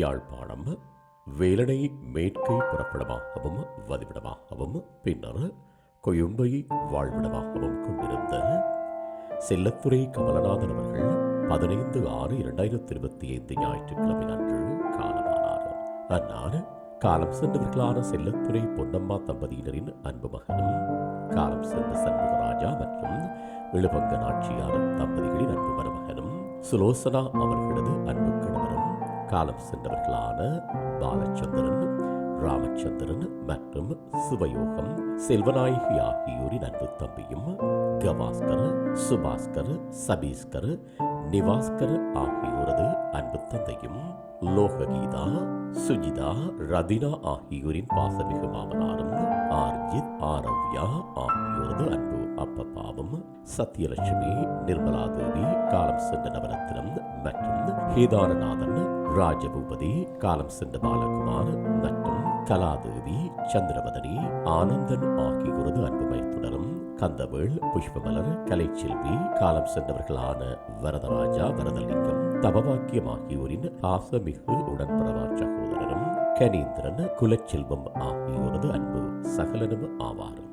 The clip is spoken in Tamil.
யாழ்ப்பாணம் வேலனை மேற்கை புறப்படமாகவும் வதிவிடமாகவும் பின்னர் கொயும்பை வாழ்விடமாகவும் கொண்டிருந்த செல்லத்துறை கமலநாதன் அவர்கள் பதினைந்து ஆறு இரண்டாயிரத்தி இருபத்தி ஐந்து ஞாயிற்றுக்கிழமை அன்று காலமானார். அன்னார் காலம் சென்றவர்களான செல்லத்துறை பொன்னம்மா தம்பதியினரின் அன்பு மகனும் காலம் சென்ற சண்முகராஜா மற்றும் இழுவங்க நாச்சியார் தம்பதிகளின் அன்பு மருமகனும் சுலோசனா அவர்களது அன்பு காலம் சென்றவர்களான பாலச்சந்திரன் ராமச்சந்திரன் மற்றும் சிவயோகம் செல்வநாயகி ஆகியோரின் அன்பு தம்பியும் கவாஸ்கர் சுபாஸ்கர் சபீஸ்கர் நிவாஸ்கர் ஆகியோரது அன்பு தந்தையும் லோககீதா சுஜிதா ரதினா ஆகியோரின் பாசமிகு மாமனாரும் அப்ப பாவம் சத்யலட்சுமி நிர்மலா தேவி காலம் சென்ற நவரத்னம் மற்றும் ஹேதானநாதன் ராஜபூபதி காலம் சென்ற பாலகுமார் மற்றும் கலாதேவி சந்திரவதனி ஆனந்தன் ஆகியோரது அன்பு மைத்துடரும் கந்தவேள் புஷ்பமலர் கலைச்செல்வி காலம் சென்றவர்களான வரதராஜா வரதலிங்கம் தபவாக்கியம் ஆகியோரின் ஆசமிகு உடன்பிறவா சகோதரரும் கனீந்திரன் குலச்செல்வம் ஆகியோரது அன்பு சகலனும் ஆவார்.